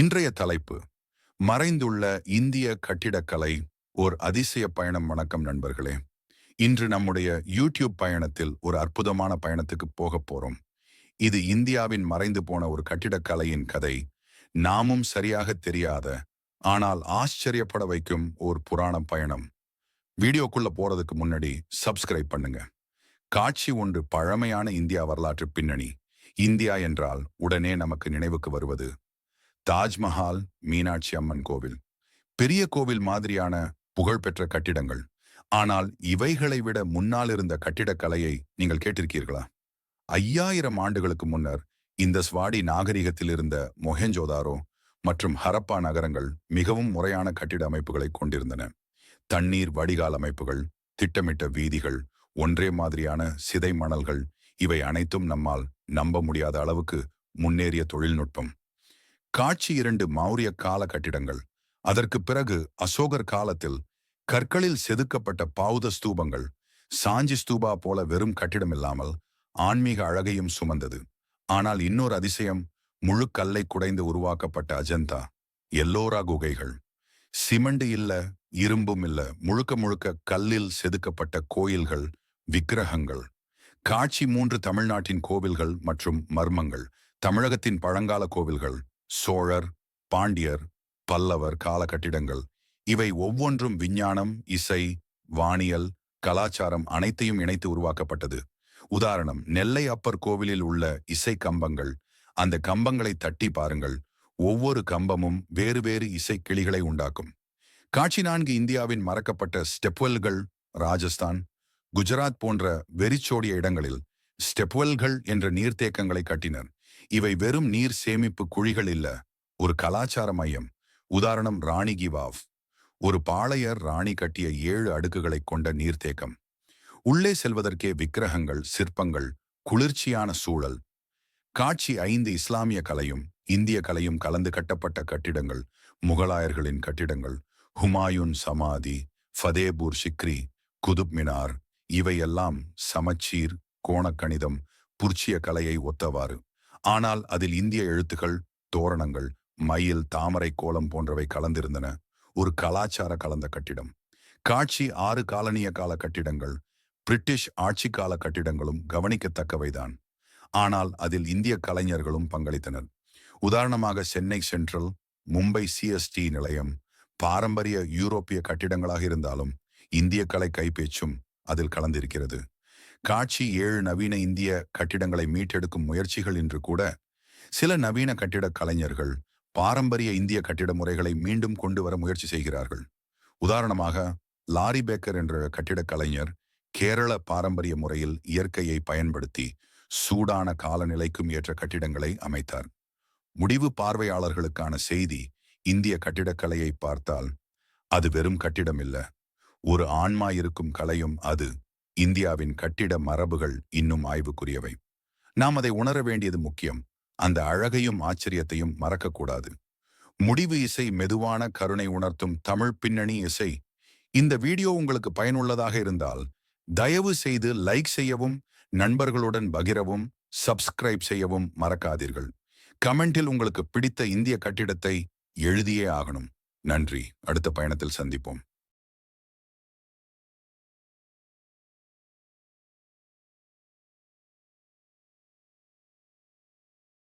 இன்றைய தலைப்பு மறைந்துள்ள இந்திய கட்டிடக்கலை ஓர் அதிசய பயணம். வணக்கம் நண்பர்களே. இன்று நம்முடைய யூடியூப் பயணத்தில் ஒரு அற்புதமான பயணத்துக்கு போகப் போறோம். இது இந்தியாவின் மறைந்து போன ஒரு கட்டிடக்கலையின் கதை. நாமும் சரியாக தெரியாத ஆனால் ஆச்சரியப்பட வைக்கும் ஒரு புராண பயணம். வீடியோக்குள்ள போறதுக்கு முன்னாடி சப்ஸ்கிரைப் பண்ணுங்க. காட்சி ஒன்று பழமையான இந்தியா வரலாற்று பின்னணி. இந்தியா என்றால் உடனே நமக்கு நினைவுக்கு வருவது தாஜ்மஹால் மீனாட்சி அம்மன் கோவில். பெரிய கோவில் மாதிரியான புகழ்பெற்ற கட்டிடங்கள். ஆனால் இவைகளை விட முன்னால் இருந்த கட்டிடக்கலையை நீங்கள் கேட்டிருக்கீர்களா? ஐயாயிரம் ஆண்டுகளுக்கு முன்னர் இந்த ஸ்வாடி நாகரிகத்தில் இருந்த மொஹெஞ்சோதாரோ மற்றும் ஹரப்பா நகரங்கள் மிகவும் முறையான கட்டிட அமைப்புகளை கொண்டிருந்தன. தண்ணீர் வடிகால் அமைப்புகள் திட்டமிட்ட வீதிகள் ஒன்றே மாதிரியான சிதை மணல்கள் இவை அனைத்தும் நம்மால் நம்ப முடியாத அளவுக்கு முன்னேறிய தொழில்நுட்பம். காட்சி இரண்டு மௌரிய கால கட்டிடங்கள். அதற்கு பிறகு அசோகர் காலத்தில் கற்களில் செதுக்கப்பட்ட பாவுத ஸ்தூபங்கள் சாஞ்சி ஸ்தூபா போல வெறும் கட்டிடம் இல்லாமல் ஆன்மீக அழகையும் சுமந்தது. ஆனால் இன்னொரு அதிசயம் முழு கல்லை குடைந்து உருவாக்கப்பட்ட அஜந்தா எல்லோரா குகைகள். சிமெண்ட் இல்ல இரும்பும் இல்ல முழுக்க முழுக்க கல்லில் செதுக்கப்பட்ட கோயில்கள் விக்கிரகங்கள். காட்சி மூன்று தமிழ்நாட்டின் கோவில்கள் மற்றும் மர்மங்கள் தமிழகத்தின் பழங்கால கோவில்கள் சோழர் பாண்டியர் பல்லவர் கால கட்டிடங்கள் இவை ஒவ்வொன்றும் விஞ்ஞானம் இசை வானியல் கலாச்சாரம் அனைத்தையும் இணைத்து உருவாக்கப்பட்டது. உதாரணம் நெல்லை அப்பர் கோவிலில் உள்ள இசை கம்பங்கள். அந்த கம்பங்களை தட்டி பாருங்கள். ஒவ்வொரு கம்பமும் வேறு வேறு இசை கிளிகளை உண்டாக்கும். காட்சி நான்கு இந்தியாவின் மறக்கப்பட்ட ஸ்டெப்வெல்கள் ராஜஸ்தான். குஜராத் போன்ற வெறிச்சோடிய இடங்களில் ஸ்டெப்வெல்கள் என்ற நீர்த்தேக்கங்களை கட்டினர். இவை வெறும் நீர் சேமிப்பு குழிகள் இல்ல. ஒரு கலாச்சார மையம். உதாரணம் ராணி கிவாவ் ஒரு பாளையர் ராணி கட்டிய ஏழு அடுக்குகளை கொண்ட நீர்த்தேக்கம். உள்ளே செல்வதற்கே விக்கிரகங்கள் சிற்பங்கள் குளிர்ச்சியான சூழல். காட்சி ஐந்து இஸ்லாமிய கலையும் இந்திய கலையும் கலந்து கட்டப்பட்ட கட்டிடங்கள் முகலாயர்களின் கட்டிடங்கள் ஹுமாயூன் சமாதி ஃபதேபூர் சிக்ரி குதுப் மினார் இவையெல்லாம் சமச்சீர் கோணக்கணிதம் புர்ச்சிய கலையை ஒத்தவாறு. ஆனால் அதில் இந்திய எழுத்துக்கள் தோரணங்கள் மயில் தாமரை கோலம் போன்றவை கலந்திருந்தன. ஒரு கலாச்சார கலந்த கட்டிடம். காட்சி ஆறு காலனிய கால கட்டிடங்கள் பிரிட்டிஷ் ஆட்சி கால கட்டிடங்களும் கவனிக்கத்தக்கவைதான். ஆனால் அதில் இந்திய கலைஞர்களும் பங்களித்தனர். உதாரணமாக சென்னை சென்ட்ரல் மும்பை சிஎஸ்டி நிலையம் பாரம்பரிய யூரோப்பிய கட்டிடங்களாக இருந்தாலும் இந்திய கலை கைப்பேச்சும் அதில் கலந்திருக்கிறது. காட்சி ஏழு நவீன இந்திய கட்டிடங்களை மீட்டெடுக்கும் முயற்சிகள் என்று கூட சில நவீன கட்டிடக் கலைஞர்கள் பாரம்பரிய இந்திய கட்டிட முறைகளை மீண்டும் கொண்டு வர முயற்சி செய்கிறார்கள். உதாரணமாக லாரி பேக்கர் என்ற கட்டிடக் கலைஞர் கேரள பாரம்பரிய முறையில் இயற்கையை பயன்படுத்தி சூடான காலநிலைக்கும் ஏற்ற கட்டிடங்களை அமைத்தார். முடிவு பார்வையாளர்களுக்கான செய்தி இந்திய கட்டிடக்கலையை பார்த்தால் அது வெறும் கட்டிடம் இல்ல ஒரு ஆன்மா இருக்கும் கலையும் அது. இந்தியாவின் கட்டிட மரபுகள் இன்னும் ஆய்வுக்குரியவை. நாம் அதை உணர வேண்டியது முக்கியம். அந்த அழகையும் ஆச்சரியத்தையும் மறக்கக்கூடாது. முடிவு இசை மெதுவான கருணை உணர்த்தும் தமிழ் பின்னணி இசை. இந்த வீடியோ உங்களுக்கு பயனுள்ளதாக இருந்தால் தயவு செய்து லைக் செய்யவும் நண்பர்களுடன் பகிரவும் சப்ஸ்கிரைப் செய்யவும் மறக்காதீர்கள். கமெண்டில் உங்களுக்கு பிடித்த இந்திய கட்டிடத்தை எழுதியே ஆகணும். நன்றி. அடுத்த பயணத்தில் சந்திப்போம்.